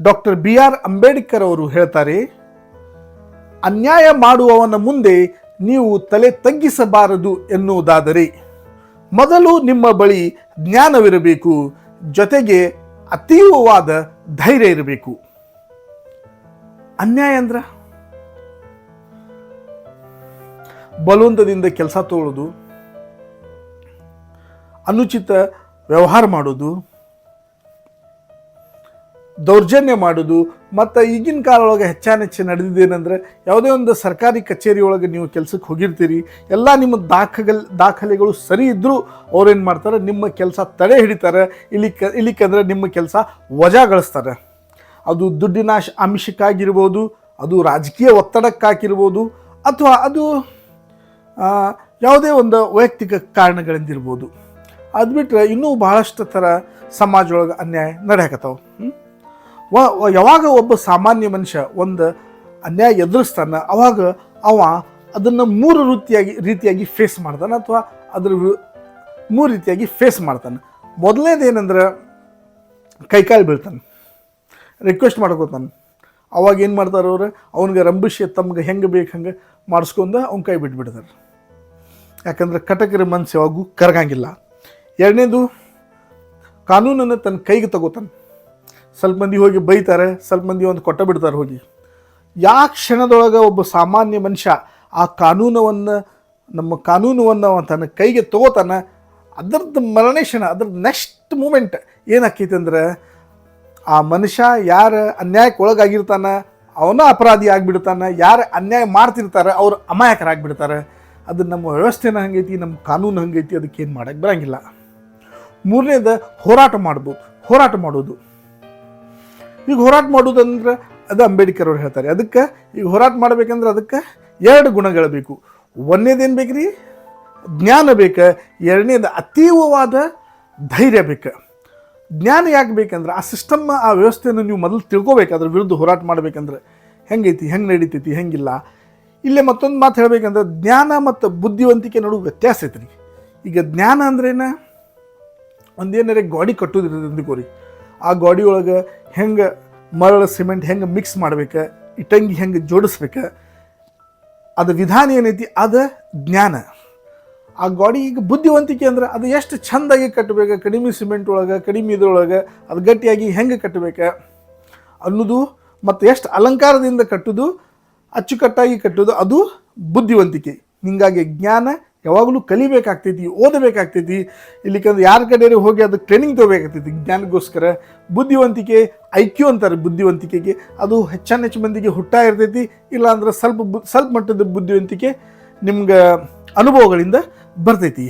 Doctor B R Ambedkar ಅವರು ಹೇಳ್ತಾರೆ, ಅನ್ಯಾಯ ಮಾಡುವವನ ಮುಂದೆ ನೀವು ತಲೆ ತಗ್ಗಿಸಬಾರದು ಎನ್ನುವುದಾದರೆ ಮೊದಲು ನಿಮ್ಮ ಬಳಿ ಜ್ಞಾನವಿರಬೇಕು, ಜೊತೆಗೆ ಅತೀವವಾದ ಧೈರ್ಯ ಇರಬೇಕು. ಅನ್ಯಾಯ ಅಂದ್ರ? ಬಲವಂತದಿಂದ ಕೆಲಸ ತಗೊಳ್ಳೋದು ಅನುಚಿತ ವ್ಯವಹಾರ ಮಾಡೋದು ದೌರ್ಜನ್ಯ ಮಾಡೋದು, ಮತ್ತು ಈಗಿನ ಕಾಲೊಳಗೆ ಹೆಚ್ಚಾನ ಹೆಚ್ಚು ನಡೆದಿದ್ದೇನೆಂದ್ರೆ ಯಾವುದೇ ಒಂದು ಸರ್ಕಾರಿ ಕಚೇರಿ ಒಳಗೆ ನೀವು ಕೆಲಸಕ್ಕೆ ಹೋಗಿರ್ತೀರಿ, ಎಲ್ಲ ನಿಮ್ಮ ದಾಖಲೆ ದಾಖಲೆಗಳು ಸರಿ ಇದ್ದರೂ ಅವ್ರೇನು ಮಾಡ್ತಾರೆ, ನಿಮ್ಮ ಕೆಲಸ ತಡೆ ಹಿಡಿತಾರೆ ಇಲ್ಲಿ ಕ ಇಲ್ಲಿಕಂದರೆ ನಿಮ್ಮ ಕೆಲಸ ವಜಾಗಳಿಸ್ತಾರೆ. ಅದು ದುಡ್ಡಿನ ಅಂಶಕ್ಕಾಗಿರ್ಬೋದು ಅದು ರಾಜಕೀಯ ಒತ್ತಡಕ್ಕಾಗಿರ್ಬೋದು, ಅಥವಾ ಅದು ಯಾವುದೇ ಒಂದು ವೈಯಕ್ತಿಕ ಕಾರಣಗಳಿಂದಿರ್ಬೋದು. ಅದು ಬಿಟ್ಟರೆ ಇನ್ನೂ ಭಾಳಷ್ಟು ಥರ ಸಮಾಜ ಒಳಗೆ ಅನ್ಯಾಯ ನಡೆಯಕತ್ತಾವ. ವ ಯಾವಾಗ ಒಬ್ಬ ಸಾಮಾನ್ಯ ಮನುಷ್ಯ ಒಂದು ಅನ್ಯಾಯ ಎದುರಿಸ್ತಾನೆ ಅವಾಗ ಅವ ಅದನ್ನು ಮೂರು ರೀತಿಯಾಗಿ ರೀತಿಯಾಗಿ ಫೇಸ್ ಮಾಡ್ತಾನೆ ಅಥವಾ ಅದ್ರ ಮೂರು ರೀತಿಯಾಗಿ ಫೇಸ್ ಮಾಡ್ತಾನೆ. ಮೊದಲನೇದು ಏನಂದ್ರೆ ಕೈಕಾಲು ಬೀಳ್ತಾನೆ. ರಿಕ್ವೆಸ್ಟ್ ಮಾಡ್ಕೋತಾನೆ ಅವಾಗ ಏನು ಮಾಡ್ತಾರೆ ಅವ್ರು? ಅವ್ನಿಗೆ ರಂಬಿಸಿ ತಮ್ಗೆ ಹೆಂಗೆ ಬೇಕು ಹಂಗೆ ಮಾಡಿಸ್ಕೊಂಡು ಅವ್ನ ಕೈ ಬಿಟ್ಬಿಡ್ತಾರೆ ಯಾಕಂದ್ರೆ ಕಟಕರ ಮನಸ್ಸು ಯಾವಾಗೂ ಕರಗಂಗಿಲ್ಲ. ಎರಡನೇದು ಕಾನೂನನ್ನು ತನ್ನ ಕೈಗೆ ತಗೋತಾನೆ. ಸ್ವಲ್ಪ ಮಂದಿ ಹೋಗಿ ಬೈತಾರೆ, ಸ್ವಲ್ಪ ಮಂದಿ ಒಂದು ಕೊಟ್ಟ ಬಿಡ್ತಾರೆ ಹೋಗಿ. ಯಾ ಕ್ಷಣದೊಳಗೆ ಒಬ್ಬ ಸಾಮಾನ್ಯ ಮನುಷ್ಯ ಆ ಕಾನೂನವನ್ನು, ನಮ್ಮ ಕಾನೂನುವನ್ನು ತನ್ನ ಕೈಗೆ ತಗೋತಾನೆ, ಅದರದ್ದು ಕ್ಷಣ ಅದ್ರದ್ದು ನೆಕ್ಸ್ಟ್ ಮೂಮೆಂಟ್ ಏನಾಕೈತೆ ಅಂದ್ರೆ, ಆ ಮನುಷ್ಯ ಯಾರು ಅನ್ಯಾಯಕ್ಕೆ ಒಳಗಾಗಿರ್ತಾನೆ, ಅವನ ಅಪರಾಧಿ ಆಗಿಬಿಡ್ತಾನೆ, ಯಾರು ಅನ್ಯಾಯ ಮಾಡ್ತಿರ್ತಾರೆ, ಅವ್ರು ಅಮಾಯಕರಾಗಿಬಿಡ್ತಾರೆ. ಅದು ನಮ್ಮ ವ್ಯವಸ್ಥೆನ ಹಂಗೈತಿ, ನಮ್ಮ ಕಾನೂನು ಹಂಗೈತಿ ಏನು ಮಾಡಕ್ಕೆ ಬರಂಗಿಲ್ಲ. ಮೂರನೇದು ಹೋರಾಟ ಮಾಡ್ಬೋದು, ಹೋರಾಟ ಮಾಡೋದು. ಈಗ ಹೋರಾಟ ಮಾಡೋದಂದ್ರೆ ಅದು ಅಂಬೇಡ್ಕರ್ ಅವ್ರು ಹೇಳ್ತಾರೆ. ಅದಕ್ಕೆ ಈಗ ಹೋರಾಟ ಮಾಡ್ಬೇಕಂದ್ರೆ ಅದಕ್ಕೆ ಎರಡು ಗುಣಗಳು ಬೇಕು. ಒಂದನೇದೇನು ರೀ ಜ್ಞಾನ ಬೇಕು. ಎರಡನೇದು ಅತೀವವಾದ ಧೈರ್ಯ ಬೇಕು. ಜ್ಞಾನ ಯಾಕೆ ಬೇಕಂದ್ರೆ ಆ ಸಿಸ್ಟಮ್ ಆ ವ್ಯವಸ್ಥೆಯನ್ನು ನೀವು ಮೊದಲು ತಿಳ್ಕೊಬೇಕು. ಅದ್ರ ವಿರುದ್ಧ ಹೋರಾಟ ಮಾಡ್ಬೇಕಂದ್ರೆ ಹೆಂಗೈತಿ, ಹೆಂಗೆ ನಡೀತೈತಿ, ಹೆಂಗಿಲ್ಲ. ಇಲ್ಲೇ ಮತ್ತೊಂದು ಮಾತು ಹೇಳಬೇಕಂದ್ರೆ ಜ್ಞಾನ ಮತ್ತು ಬುದ್ಧಿವಂತಿಕೆ ನಡುವೆ ವ್ಯತ್ಯಾಸ ಐತ್ರಿ. ಈಗ ಜ್ಞಾನ ಅಂದ್ರೇನ? ಒಂದೇನಾರೇ ಗಾಡಿ ಅಂದ್ಕೋರಿ. ಆ ಗಾಡಿ ಒಳಗೆ ಹೆಂಗೆ ಮರಳು ಸಿಮೆಂಟ್ ಹೆಂಗೆ ಮಿಕ್ಸ್ ಮಾಡ್ಬೇಕು ಇಟ್ಟಂಗಿ ಹೆಂಗೆ ಜೋಡಿಸ್ಬೇಕು, ಅದು ವಿಧಾನ ಏನೈತಿ? ಅದು ಜ್ಞಾನ. ಆ ಗಾಡಿ ಈಗ ಬುದ್ಧಿವಂತಿಕೆ ಅಂದ್ರೆ ಅದು ಎಷ್ಟು ಚೆಂದಾಗಿ ಕಟ್ಟಬೇಕು ಕಡಿಮೆ ಸಿಮೆಂಟ್ ಒಳಗೆ, ಕಡಿಮೆ ಇದ್ರೊಳಗೆ, ಅದು ಗಟ್ಟಿಯಾಗಿ ಹೆಂಗೆ ಕಟ್ಟಬೇಕು ಅನ್ನೋದು ಮತ್ತು ಎಷ್ಟು ಅಲಂಕಾರದಿಂದ ಕಟ್ಟೋದು, ಅಚ್ಚುಕಟ್ಟಾಗಿ ಕಟ್ಟೋದು, ಅದು ಬುದ್ಧಿವಂತಿಕೆ. ಹಿಂಗಾಗಿ ಜ್ಞಾನ ಯಾವಾಗಲೂ ಕಲಿಬೇಕಾಗ್ತೈತಿ, ಓದಬೇಕಾಗ್ತೈತಿ. ಇಲ್ಲಿಕಂದ್ರೆ ಯಾರ ಕಡೆ ಹೋಗಿ ಅದು ಟ್ರೈನಿಂಗ್ ತೊಗೋಬೇಕಾಗ್ತೈತಿ. ಜ್ಞಾನಕ್ಕೋಸ್ಕರ ಬುದ್ಧಿವಂತಿಕೆ ಐ ಕ್ಯೂ ಅಂತಾರೆ ಬುದ್ಧಿವಂತಿಕೆಗೆ. ಅದು ಹೆಚ್ಚಾನ ಹೆಚ್ಚು ಮಂದಿಗೆ ಹುಟ್ಟಾ ಇರ್ತೈತಿ. ಇಲ್ಲಾಂದ್ರೆ ಸ್ವಲ್ಪ ಸ್ವಲ್ಪ ಮಟ್ಟದ ಬುದ್ಧಿವಂತಿಕೆ ನಿಮ್ಗೆ ಅನುಭವಗಳಿಂದ ಬರ್ತೈತಿ.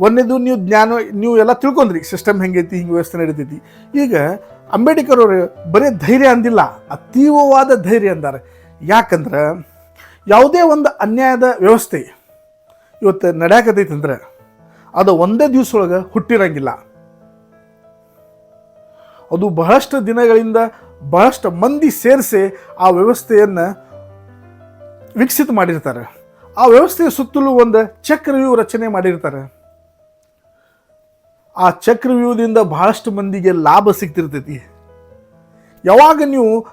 ಒಂದೇದು ನೀವು ಜ್ಞಾನ, ನೀವು ಎಲ್ಲ ತಿಳ್ಕೊಂಡ್ರಿ ಸಿಸ್ಟಮ್ ಹೆಂಗೈತಿ, ಹಿಂಗೆ ವ್ಯವಸ್ಥೆ ನಡೀತೈತಿ. ಈಗ ಅಂಬೇಡ್ಕರ್ ಅವರು ಬರೀ ಧೈರ್ಯ ಅಂದಿಲ್ಲ, ಅತೀವವಾದ ಧೈರ್ಯ ಅಂದಾರೆ. ಯಾಕಂದ್ರೆ ಯಾವುದೇ ಒಂದು ಅನ್ಯಾಯದ ವ್ಯವಸ್ಥೆ ಇವತ್ತು ನಡ್ಯಾಕತೈತಿ ಅಂದ್ರೆ ಅದು ಒಂದೇ ದಿವಸ ಒಳಗೆ ಹುಟ್ಟಿರಂಗಿಲ್ಲ. ಅದು ಬಹಳಷ್ಟು ದಿನಗಳಿಂದ ಬಹಳಷ್ಟು ಮಂದಿ ಸೇರಿಸಿ ಆ ವ್ಯವಸ್ಥೆಯನ್ನು ವಿಕಸಿತ ಮಾಡಿರ್ತಾರೆ. ಆ ವ್ಯವಸ್ಥೆಯ ಸುತ್ತಲೂ ಒಂದು ಚಕ್ರವ್ಯೂಹ ರಚನೆ ಮಾಡಿರ್ತಾರೆ. ಆ ಚಕ್ರವ್ಯೂಹದಿಂದ ಬಹಳಷ್ಟು ಮಂದಿಗೆ ಲಾಭ ಸಿಗ್ತಿರ್ತೈತಿ. ಯಾವಾಗ ನೀವು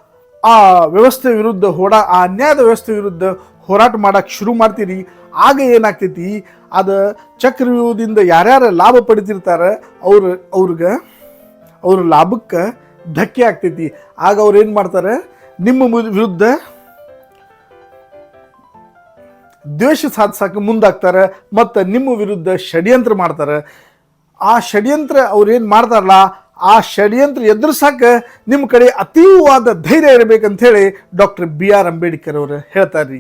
ಆ ವ್ಯವಸ್ಥೆ ವಿರುದ್ಧ ಹೋರಾ, ಆ ಅನ್ಯಾಯದ ವ್ಯವಸ್ಥೆ ವಿರುದ್ಧ ಹೋರಾಟ ಮಾಡೋಕ್ಕೆ ಶುರು ಮಾಡ್ತೀರಿ, ಆಗ ಏನಾಗ್ತೈತಿ? ಅದು ಚಕ್ರವ್ಯೂಹದಿಂದ ಯಾರ್ಯಾರು ಲಾಭ ಪಡಿತಿರ್ತಾರೆ, ಅವ್ರ, ಅವ್ರಿಗೆ, ಅವ್ರ ಲಾಭಕ್ಕೆ ಧಕ್ಕೆ ಆಗ್ತೈತಿ. ಆಗ ಅವ್ರು ಏನು ಮಾಡ್ತಾರೆ? ನಿಮ್ಮ ವಿರುದ್ಧ ದ್ವೇಷ ಸಾಧಿಸೋಕೆ ಮುಂದಾಗ್ತಾರೆ, ಮತ್ತು ನಿಮ್ಮ ವಿರುದ್ಧ ಷಡ್ಯಂತ್ರ ಮಾಡ್ತಾರೆ. ಆ ಷಡ್ಯಂತ್ರ ಅವ್ರು ಏನು ಮಾಡ್ತಾರಲ್ಲ, ಆ ಷಡ್ಯಂತ್ರ ಎದುರಿಸೋಕೆ ನಿಮ್ಮ ಕಡೆ ಅತೀವಾದ ಧೈರ್ಯ ಇರಬೇಕಂತ ಹೇಳಿ ಡಾಕ್ಟರ್ ಬಿ ಆರ್ ಅಂಬೇಡ್ಕರ್ ಅವರು ಹೇಳ್ತಾರೆ